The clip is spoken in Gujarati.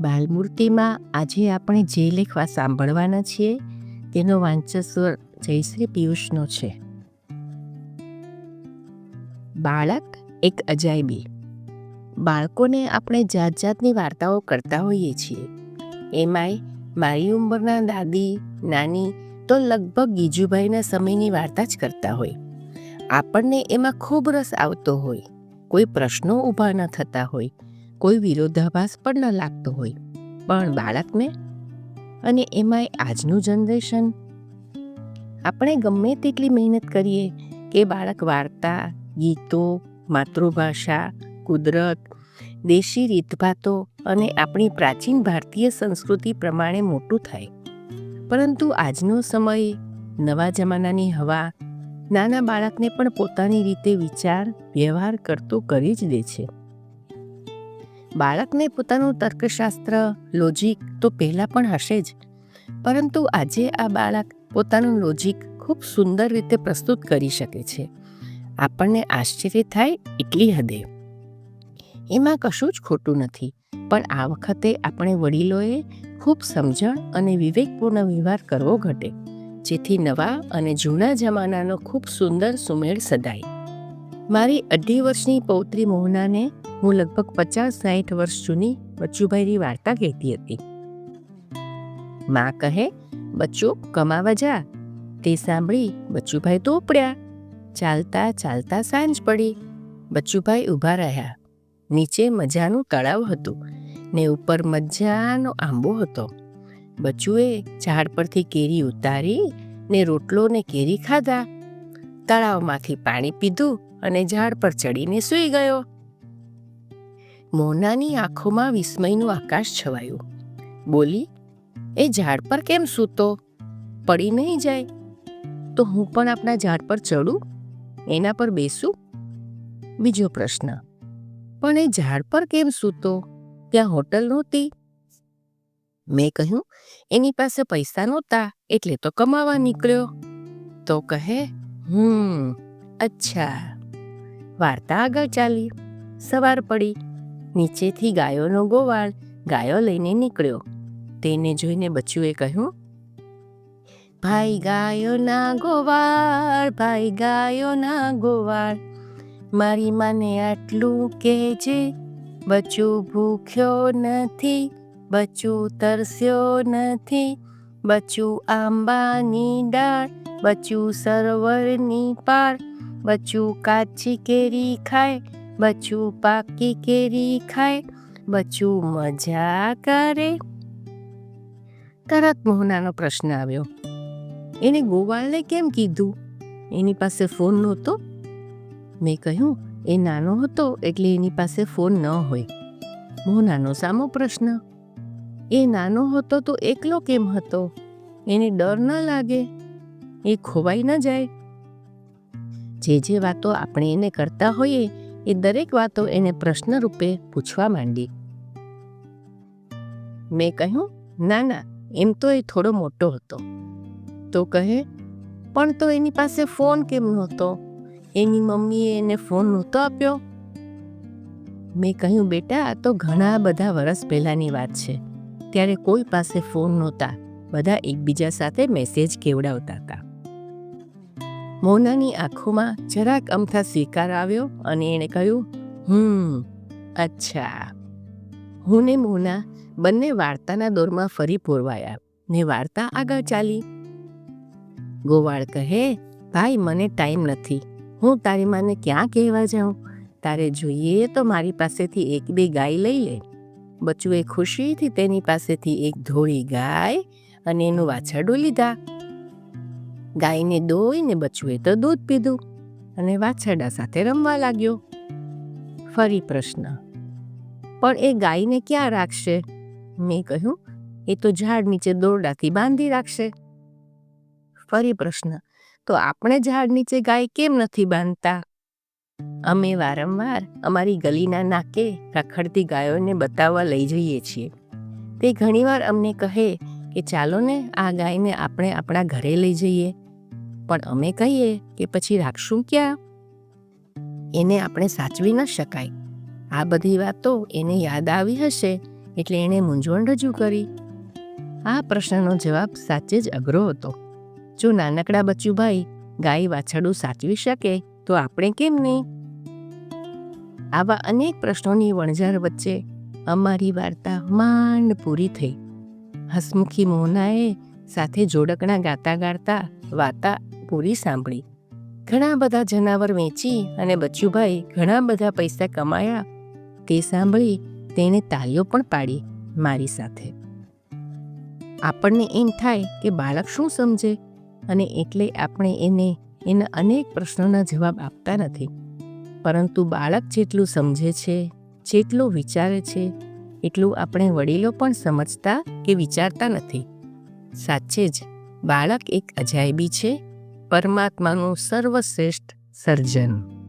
બાલમૂર્તિમાં આજે આપણે જે લેખવા સાંભળવાના છીએ, તેનો વાંચસ્વર જયશ્રી પિયુષનો છે. બાળક એક અજાયબી. બાળકોને આપણે જાત જાતની વાર્તાઓ કરતા હોઈએ છીએ. એમાંય મારી ઉંમરના દાદી, નાની તો લગભગ ગીજુભાઈના સમયની વાર્તા જ કરતા હોય. આપણને એમાં ખૂબ રસ આવતો હોય. કોઈ પ્રશ્નો ઊભા ન થતા હોય. કોઈ વિરોધાભાસ પણ ન લાગતો હોય. પણ બાળકને? અને એમાંય આજનું જનરેશન? આપણે ગમે તેટલી મહેનત કરીએ કે બાળક વાર્તા, ગીતો, માતૃભાષા, કુદરત, દેશી રીતભાતો અને આપણી પ્રાચીન ભારતીય સંસ્કૃતિ પ્રમાણે મોટું થાય. પરંતુ આજનો સમય, નવા જમાનાની હવા, નાના બાળકને પણ પોતાની રીતે વિચાર, વ્યવહાર કરતો કરી જ દે છે. બાળકને પોતાનું તર્કશાસ્ત્ર લોજિક તો પહેલાં પણ હશે જ. પરંતુ આજે આ બાળક પોતાનું લોજિક ખૂબ સુંદર રીતે પ્રસ્તુત કરી શકે છે. આપણને આશ્ચર્ય થાય એટલી હદે. એમાં કશું જ ખોટું નથી, પણ આ વખતે આપણે વડીલોએ ખૂબ સમજણ અને વિવેકપૂર્ણ વ્યવહાર કરવો ઘટે, જેથી નવા અને જૂના જમાનાનો ખૂબ સુંદર સુમેળ સદાય. મારી અઢી વર્ષની પૌત્રી મોહનાને હું લગભગ પચાસ સાઠ વર્ષ જૂની બચ્ચુભાઈની વાર્તા કહેતી હતી. માં કહે, બચ્ચો, કમાવા જા. તે સાંભળી બચ્ચુભાઈ તો ઉપડ્યા. ચાલતા ચાલતા સાંજ પડી. બચ્ચુભાઈ ઊભા રહ્યા. નીચે મજાનું તળાવ હતું ને ઉપર મજાનો આંબો હતો. બચ્ચુએ ઝાડ પરથી કેરી ઉતારી ને રોટલો ને કેરી ખાધા. તળાવમાંથી પાણી પીધું અને ઝાડ પર ચડીને સૂઈ ગયો. મોનાની આંખોમાં વિસ્મયનું આકાશ છવાયું. બોલી, એ ઝાડ પર કેમ સૂતો? પડી નહીં જાય. તો હું પણ આપણા ઝાડ પર ચડું? એના પર બેસું? બીજો પ્રશ્ન, પણ એ ઝાડ પર કેમ સૂતો? ત્યાં હોટલ નહોતી? મેં કહ્યું, એની પાસે પૈસા નહોતા, એટલે તો કમાવા નીકળ્યો. તો કહે, હમ, અચ્છા. વાર્તા આગળ ચાલી. સવાર પડી. નીચેથી ગાયોનો ગોવાળ ગાયો લઈને નીકળ્યો. તેને જોઈને બચ્ચુએ કહ્યું, ભાઈ ગાયોના ગોવાળ, ભાઈ ગાયોના ગોવાળ, મારી માને આટલું કહેજે બચ્ચું ભૂખ્યો નથી, બચ્ચું તરસ્યો નથી, બચ્ચું આંબાની ડાળ, બચ્ચું સરોવરની પાર બચ્ચું કાચી કેરી ખાય બચ્ચું પાકી કેરી ખાય, બચ્ચું મજા કરે. તરત મોહનાનો પ્રશ્ન આવ્યો, એને ગોવાળને કેમ કીધું? એની પાસે ફોન નહોતો? મેં કહ્યું, એ નાનો હતો એટલે એની પાસે ફોન ન હોય. મોહનાનો સામો પ્રશ્ન, એ નાનો હતો તો એકલો કેમ હતો? એને ડર ન લાગે? એ ખોવાઈ ન જાય? જે જે વાતો આપણે એને કરતા હોઈએ એ દરેક વાતો એને પ્રશ્ન રૂપે પૂછવા માંડી. મેં કહ્યું, ના ના, એમ તો એ થોડો મોટો હતો. તો કહે, પણ તો એની પાસે ફોન કેમ નહોતો? એની મમ્મીએ એને ફોન નહોતો આપ્યો. મેં કહ્યું, બેટા, આ તો ઘણા બધા વર્ષ પહેલાંની વાત છે. ત્યારે કોઈ પાસે ફોન નહોતા. બધા એકબીજા સાથે મેસેજ કેવડાવતા હતા. મોનાની આંખોમાં જરાક અમથા સ્વીકાર આવ્યો અને એણે કહ્યું, હમ, અચ્છા. હું ને મોના બંને વાર્તાના દોરમાં ફરી પૂરવાયા. ને વાર્તા આગળ ચાલી. ગોવાળ કહે, ભાઈ, મને ટાઈમ નથી. હું તારી માને ક્યાં કહેવા જાઉં? તારે જોઈએ તો મારી પાસેથી એક બે ગાય લઈ લે. બચ્ચુએ ખુશીથી તેની પાસેથી એક ધોળી ગાય અને એનું વાછરડું લીધા. ગાયને દોઈને બચ્ચુએ તો દૂધ પીધું અને વાછરડા સાથે રમવા લાગ્યો. ફરી પ્રશ્ન, પણ એ ગાયને ક્યાં રાખશે? મેં કહ્યું, એ તો ઝાડ નીચે દોરડાથી બાંધી રાખશે. ફરી પ્રશ્ન, તો આપણે ઝાડ નીચે ગાય કેમ નથી બાંધતા? અમે વારંવાર અમારી ગલીના નાકે રખડતી ગાયોને બતાવવા લઈ જઈએ છીએ. તે ઘણીવાર અમને કહે કે, ચાલો ને આ ગાયને આપણે આપણા ઘરે લઈ જઈએ. પણ અમે કહીએ કે પછી રાખશું ક્યાં? એને આપણે સાચવી ન શકાય. આ બધી વાતો એને યાદ આવી હશે, એટલે એણે મૂંઝવણ રજૂ કરી. આ પ્રશ્નનો જવાબ સાચે જ અઘરો હતો. જો નાનકડા બચ્ચુભાઈ ગાય વાછરડું સાચવી શકે, તો આપણે કેમ નહીં? આવા અનેક પ્રશ્નોની વણઝાર વચ્ચે અમારી વાર્તા માંડ પૂરી થઈ. હસમુખી મોહનાએ સાથે જોડકણા ગાતા ગાતા વાર્તા પૂરી સાંભળી. ઘણા બધા જનાવર વેચી અને બચ્ચુભાઈ ઘણા બધા પૈસા કમાયા. તે સાંભળી તેણે તાળીઓ પણ પાડી મારી સાથે. આપણને એમ થાય કે બાળક શું સમજે અને એટલે આપણે એને એના અનેક પ્રશ્નોના જવાબ આપતા નથી. પરંતુ બાળક જેટલું સમજે છે, જેટલું વિચારે છે, એટલું આપણે વડીલો પણ સમજતા કે વિચારતા નથી. સાચે જ, બાળક એક અજાયબી છે પરમાત્માનું સર્વશ્રેષ્ઠ સર્જન.